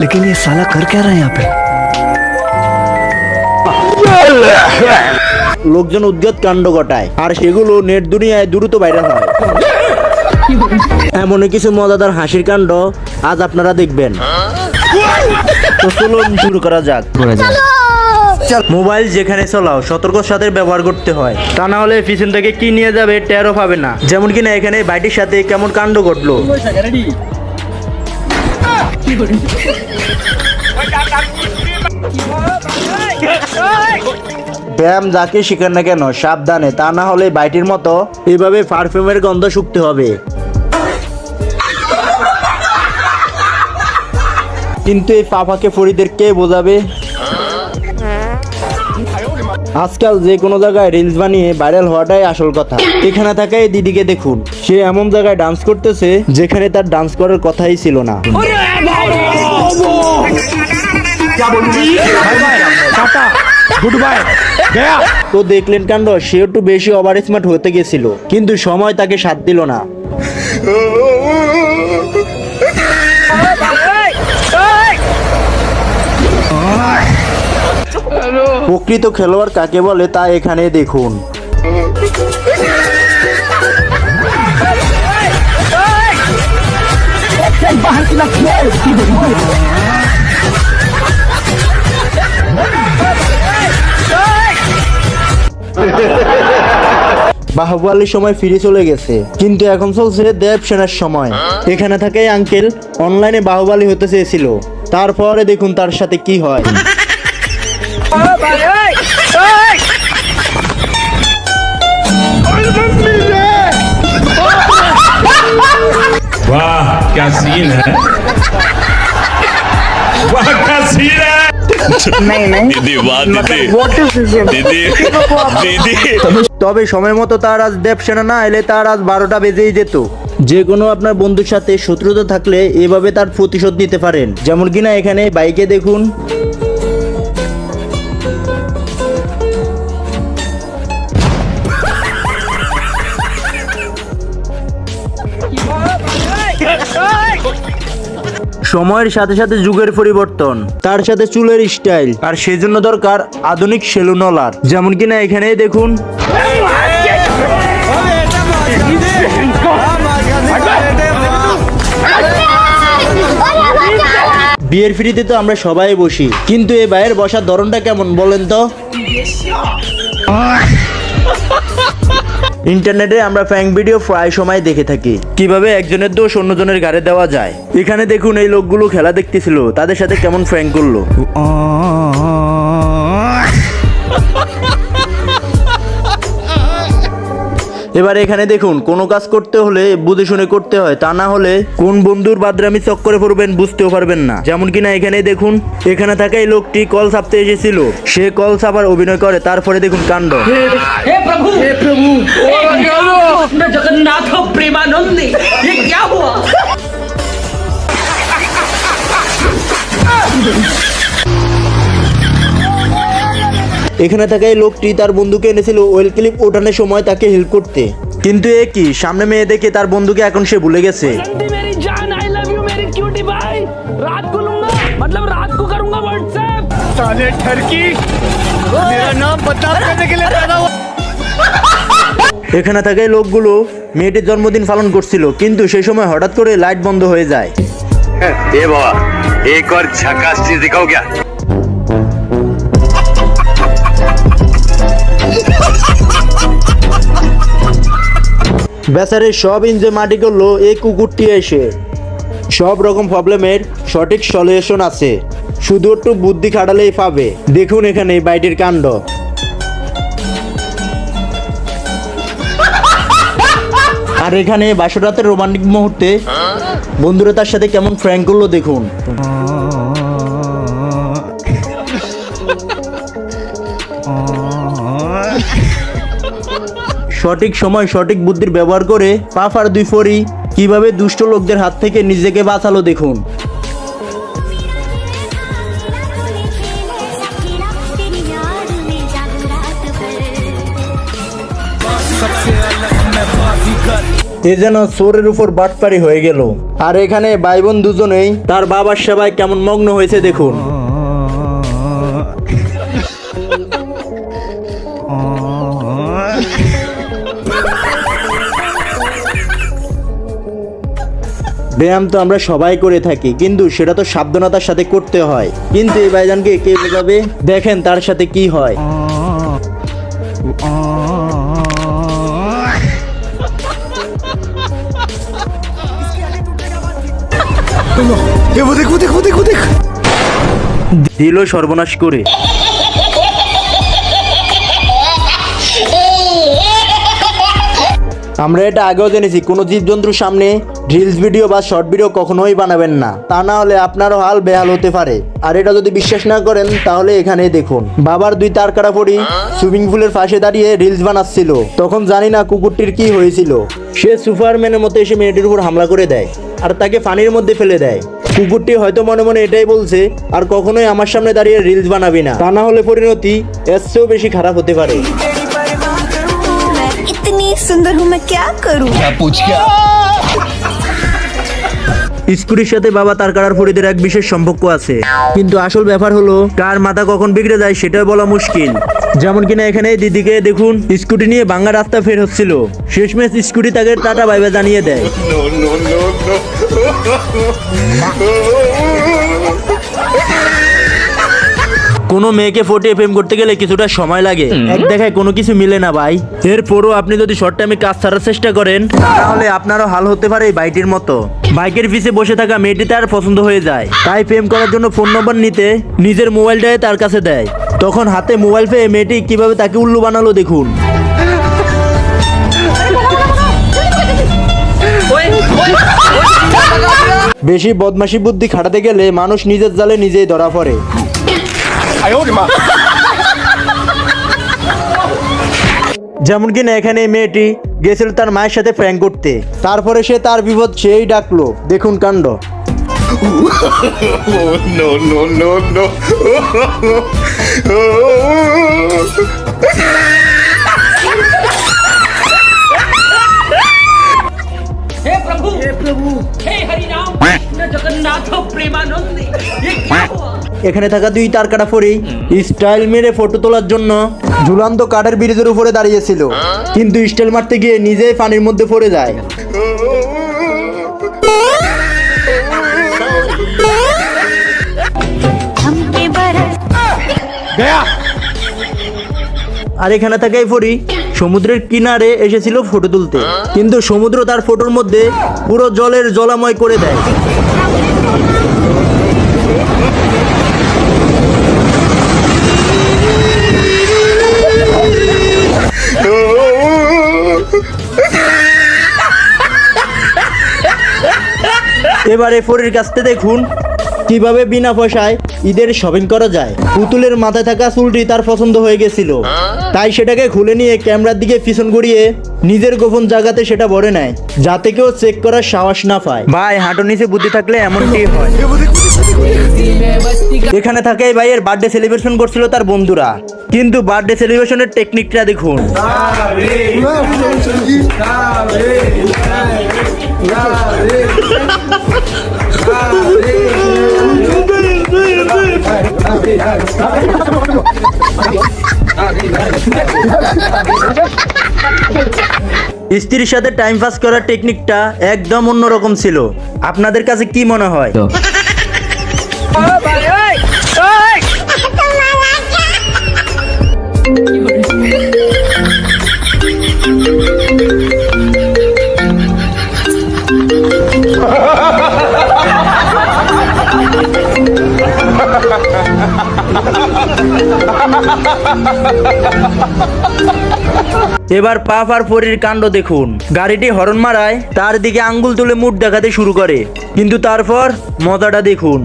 लेकिन ये साला कर क्या रहा है यहाँ पे লোকজন উদ্গত কাণ্ড ঘটায় আর সেগুলো নেট দুনিয়ায় দ্রুত ভাইরাল হয় এমনই কিছু মজাদার হাসির কাণ্ড আজ আপনারা দেখবেন তো চলুন শুরু করা যাক মোবাইল যেখানে চলাও সতর্কর সাথে ব্যবহার করতে হয় তা না হলে পিছন থেকে কি নিয়ে যাবে টেরও পাবে না যেমন কিনা এখানে বাইটির সাথে কেমন কাণ্ড ঘটলো ব্যায়াম যাকে শিখান না কেন, সাবধানে, তা না হলে বাইটির মতো এইভাবে পারফিউমের গন্ধ শুকতে হবে। কিন্তু এই পাপাকে ফরিদের কে বোঝাবে? আজকাল যে কোনো জায়গায় রিলস বানিয়ে ভাইরাল হওয়াটাই আসল কথা। এখানে থাকা এই দিদিকে দেখুন। সে এমন জায়গায় ডান্স করতেছে যেখানে তার ডান্স করার কথাই ছিল না। তো দেখলেন কান্ড সে একটু বেশি ওভার স্মার্ট হতে গেছিল, কিন্তু সময় তাকে সাথ দিল না। প্রকৃত খেলোয়াড় কাকে বলে তা এখানে দেখুন। বাহুবলির সময় ফিরে চলে গেছে, কিন্তু এখন চলছে দেব সেনার সময়। এখানে থাকে আঙ্কেল অনলাইনে বাহুবলী হতে চেয়েছিল। তারপরে দেখুন তার সাথে কি হয়। वाह क्या सीन है वाह क्या सीन है नहीं नहीं दीदी वाह दीदी व्हाट इज दिस दीदी दीदी তবে সময় মতো তার আজ দেব সেনা না এলে তার আজ বারোটা বেজেই যেত যে কোনো আপনার বন্ধুর সাথে শত্রুতা থাকলে এভাবে তার প্রতিশোধ নিতে পারেন যেমন কিনা এখানে বাইকে দেখুন সময়ের সাথে সাথে যুগের পরিবর্তন। তার সাথে চুলের স্টাইল। আর সেজন্য দরকার আধুনিক সেলুনলার যেমন কিনা এখানেই দেখুন। বিয়ের ফ্রিতে তো আমরা সবাই বসি। কিন্তু এ ভাইয়ের বসার ধরনটা কেমন বলেন তো? ইন্টারনেটে আমরা ফ্যাং ভিডিও প্রায় সময় দেখে থাকি কীভাবে একজনের দোষ অন্যজনের ঘাড়ে দেওয়া যায় এখানে দেখুন এই লোকগুলো খেলা দেখতেছিল তাদের সাথে কেমন ফ্যাং করল এবার এখানে দেখুন কোনো কাজ করতে হলে বুঝে শুনে করতে হয় তা না হলে কোন বন্ধুর বাদরামি চক্করে পড়বেন বুঝতেও পারবেন না। যেমন কিনা এখানে দেখুন এখানে থাকা এই লোকটি কল ছাপতে এসেছিল। সে কল ছাপার অভিনয় করে তারপরে দেখুন কাণ্ড। হে হুয়া এখানে থাকা এই লোকটি তার বন্ধুকে এনেছিল ওয়েল ক্লিপ ওঠানোর সময় তাকে হেল্প করতে। কিন্তু এ কি? সামনে মেয়ে দেখে তার বন্ধুকে এখন সে ভুলে গেছে। এখানে থাকা লোকগুলো মেয়েটির জন্মদিন পালন করছিল কিন্তু সেই সময় হঠাৎ করে লাইট বন্ধ হয়ে যায়। বেচারে সব ইঞ্জে মাটি করল, এই কুকুরটি এসে। সব রকম প্রবলেমের সঠিক সলিউশন আছে। শুধু একটু বুদ্ধি খাটালেই পাবে। দেখুন এখানে বাইটির কাণ্ড। আর এখানে বাসো রাতের রোমান্টিক মুহূর্তে বন্ধুরা তার সাথে কেমন ফ্র্যাঙ্ক করল দেখুন। সঠিক সময় সঠিক বুদ্ধির ব্যবহার করে পাফার দুই ফরি কীভাবে দুষ্ট লোকদের হাত থেকে নিজেকে বাঁচালো দেখুন। এ যেন সোরের উপর বাটপারি হয়ে গেল। আর এখানে ভাই বোন দুজনেই তার বাবার সেবায় কেমন মগ্ন হয়েছে দেখুন। ব্যায়াম তো আমরা সবাই করে থাকি কিন্তু সেটা তো সাবধানতার সাথে করতে হয়। কিন্তু এই ভাইজানকে কে বোঝাবে? দেখেন তার সাথে কি হয়। দিল সর্বনাশ করে। আমরা এটা আগেও জেনেছি, কোনো জীবজন্তুর সামনে রিলস ভিডিও বা শর্ট ভিডিও কখনোই বানাবেন না। তা না হলে আপনারও হাল বেহাল হতে পারে। আর এটা যদি বিশ্বাস না করেন, তাহলে এখানে দেখুন। বাবার দুই তার কাটা পড়ি সুইমিং পুলের পাশে দাঁড়িয়ে রিলস বানাচ্ছিল। তখন জানি না কুকুরটির কি হয়েছিল। সে সুপারম্যানের মতো এসে মেয়েটির উপর হামলা করে দেয় আর তাকে পানির মধ্যে ফেলে দেয়। কুকুরটি হয়তো মনে মনে এটাই বলছে, আর কখনোই আমার সামনে দাঁড়িয়ে রিলস বানাবি না। তা না হলে পরিণতি এর চেয়েও বেশি খারাপ হতে পারে। इतनी सुंदर हूँ मैं क्या करूँ স্কুটির সাথে বাবা তার কাটার ফরিদের এক বিশেষ সম্পর্ক আছে কিন্তু আসল ব্যাপার হলো কার মাথা কখন বিগড়ে যায় সেটা বলা মুশকিল যেমন কিনা এখানে দিদিকে দেখুন স্কুটি নিয়ে বাংলা রাস্তা ফের হচ্ছিল শেষমেশ স্কুটি তাকে টাটা বাইবে জানিয়ে দেয় কোনো মেয়েকে ফোটে প্রেম করতে গেলে কিছুটা সময় লাগে। এক দেখায় কোনো কিছু মিলে না ভাই। এরপরও আপনি যদি শর্ট টাইমে কাজ ছাড়ার চেষ্টা করেন তাহলে আপনারও হাল হতে পারে এই বাইটির মতো। বাইকের পিছে বসে থাকা মেয়েটি তার পছন্দ হয়ে যায়। তাই প্রেম করার জন্য ফোন নম্বর নিতে নিজের মোবাইলটাই তার কাছে দেয়। তখন হাতে মোবাইল পেয়ে মেয়েটি কীভাবে তাকে উল্লু বানালো দেখুন। বেশি বদমাশি বুদ্ধি খাটাতে গেলে মানুষ নিজের জালে নিজেই ধরা পড়ে। যেমন কিনা এখানে এই মেয়েটি গেছিল তার মায়ের সাথে প্র্যাঙ্ক করতে তারপরে সে তার বিপদ সেই ডাকলো দেখুন কাণ্ড no, no, no, no. हे प्रभु हे प्रभु हे हरि राम कृष्ण जगन्नाथ এখানে থাকা দুই তার কাটা ফরি স্টাইল মেরে ফটো তোলার জন্য ঝুলান্ত কাঠের ব্রিজের উপরে দাঁড়িয়েছিল। কিন্তু স্টাইল মারতে গিয়ে নিজেই পানির মধ্যে পড়ে যায়। আর এখানে থাকাই ফরি সমুদ্রের কিনারে এসেছিল ফটো তুলতে। কিন্তু সমুদ্র তার ফটোর মধ্যে পুরো জলের জলাময় করে দেয়। এবারে ফরির থেকে দেখুন। কীভাবে বিনা পয়সায় ঈদের শপিং করা যায় পুতুলের মাথায় থাকা চুলটি তার পছন্দ হয়ে গেছিল তাই সেটাকে খুলে নিয়ে ক্যামেরার দিকে পিছন গড়িয়ে নিজের গোপন জায়গাতে সেটা ভরে নেয় যাতে কেউ চেক করার সাহস না পায় ভাই হাঁটুর নিচে বুদ্ধি থাকলে এমনটি হয় এখানে থাকে এই ভাইয়ের বার্থডে সেলিব্রেশন করছিল তার বন্ধুরা কিন্তু বার্থডে সেলিব্রেশনের টেকনিকটা দেখুন স্ত্রীর সাথে টাইম পাস করার টেকনিকটা একদম অন্যরকম ছিল। আপনাদের কাছে কি মনে হয়? এবার পাপ আর পরির কাণ্ড দেখুন। গাড়িটি হরন মারায় তার দিকে আঙ্গুল তুলে মুখ দেখাতে শুরু করে। কিন্তু তারপর মজাটা দেখুন।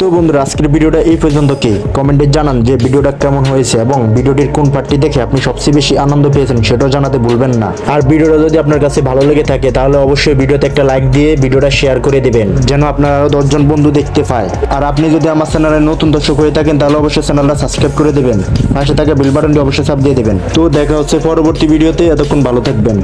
তো বন্ধুরা, আজকের ভিডিওটা এই পর্যন্ত কি? কমেন্টে জানান যে ভিডিওটা কেমন হয়েছে এবং ভিডিওটির কোন পার্টটি দেখে আপনি সবচেয়ে বেশি আনন্দ পেয়েছেন সেটাও জানাতে ভুলবেন না। আর ভিডিওটা যদি আপনার কাছে ভালো লেগে থাকে, তাহলে অবশ্যই ভিডিওতে একটা লাইক দিয়ে ভিডিওটা শেয়ার করে দিবেন, যেন আপনার আরও দশজন বন্ধু দেখতে পায়। আর আপনি যদি আমার চ্যানেলে নতুন দর্শক হয়ে থাকেন, তাহলে অবশ্যই চ্যানেলটা সাবস্ক্রাইব করে দেবেন। পাশে থাকা বেল বাটনটি অবশ্যই চাপ দিয়ে দেবেন। তো দেখা হচ্ছে পরবর্তী ভিডিওতে, এতক্ষণ ভালো থাকবেন।